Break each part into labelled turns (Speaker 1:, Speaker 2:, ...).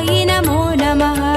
Speaker 1: नमो नमः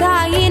Speaker 1: जाई